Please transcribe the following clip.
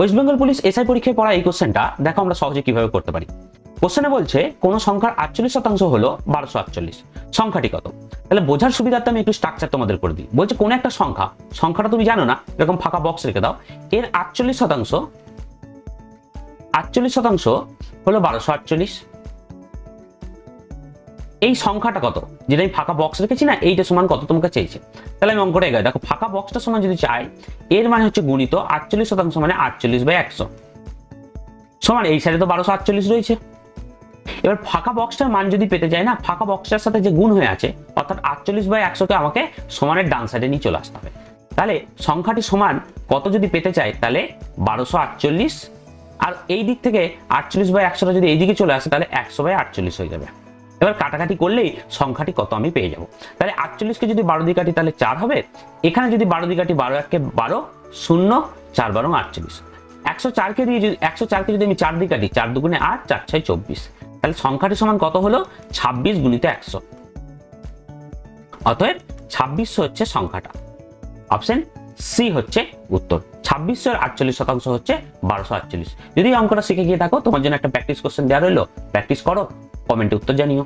West Bengal police SI পরীক্ষায় পড়া এই কোশ্চেনটা দেখো আমরা সহজে কীভাবে করতে পারি। কোশ্চেনে বলছে, কোন সংখ্যার আটচল্লিশ শতাংশ হলো বারোশো আটচল্লিশ। সংখ্যাটি কত? তাহলে বোঝার সুবিধার্থে আমি একটু স্ট্রাকচার তোমাদের করে দিই। বলছে, কোন একটা সংখ্যা, সংখ্যাটা তুমি জানো না, এরকম ফাঁকা বক্স রেখে দাও, এর আটচল্লিশ শতাংশ আটচল্লিশ শতাংশ হলো বারোশো আটচল্লিশ এই সংখ্যাটা কত? যেটা আমি ফাঁকা বক্স রেখেছি না এইটা সমান কত তোমাকে চেয়েছে। তাহলে আমি অঙ্কটা এগাই। দেখো, ফাঁকা বক্সটা সমান যদি চাই, এর মানে হচ্ছে গুণিত আটচল্লিশ শতাংশ মানে আটচল্লিশ বাই একশো। সমান, এই সাইডে তো বারোশো আটচল্লিশ রয়েছে। এবার ফাঁকা বক্সটার মান যদি পেতে চাই না, ফাঁকা বক্সটার সাথে যে গুণ হয়ে আছে, অর্থাৎ আটচল্লিশ বাই একশোকে আমাকে সমানের ডান সাইডে নিয়ে চলে আসতে হবে। তাহলে সংখ্যাটি সমান কত যদি পেতে চাই, তাহলে বারোশো আটচল্লিশ। আর এই দিক থেকে আটচল্লিশ বাই একশোটা যদি এইদিকে চলে আসে, তাহলে একশো বাই আটচল্লিশ হয়ে যাবে। এবার কাটাকাটি করলেই সংখ্যাটি কত আমি পেয়ে যাব। তাহলে আটচল্লিশকে যদি বারো দিয়ে কাটি তাহলে চার হবে। এখানে যদি বারো দিয়ে কাটি বারো এককে বারো, শূন্য, চার বারো আটচল্লিশ। একশো চারকে দিয়ে যদি, একশো চারকে যদি আমি চার দিয়ে কাটি চার দুগুণে আট, চার ছয় চব্বিশ। তাহলে সংখ্যাটি সমান কত হলো? ছাব্বিশ গুণিত একশো। অতএব ছাব্বিশশো হচ্ছে সংখ্যাটা। অপশন সি হচ্ছে উত্তর। ছাব্বিশশো আটচল্লিশ শতাংশ হচ্ছে বারোশো আটচল্লিশ। যদি অঙ্কটা শিখে গিয়ে থাকো, তোমার জন্য একটা প্র্যাকটিস কোশ্চেন দেওয়া রইল। প্র্যাকটিস করো কমেন্টে উত্তর জানিও।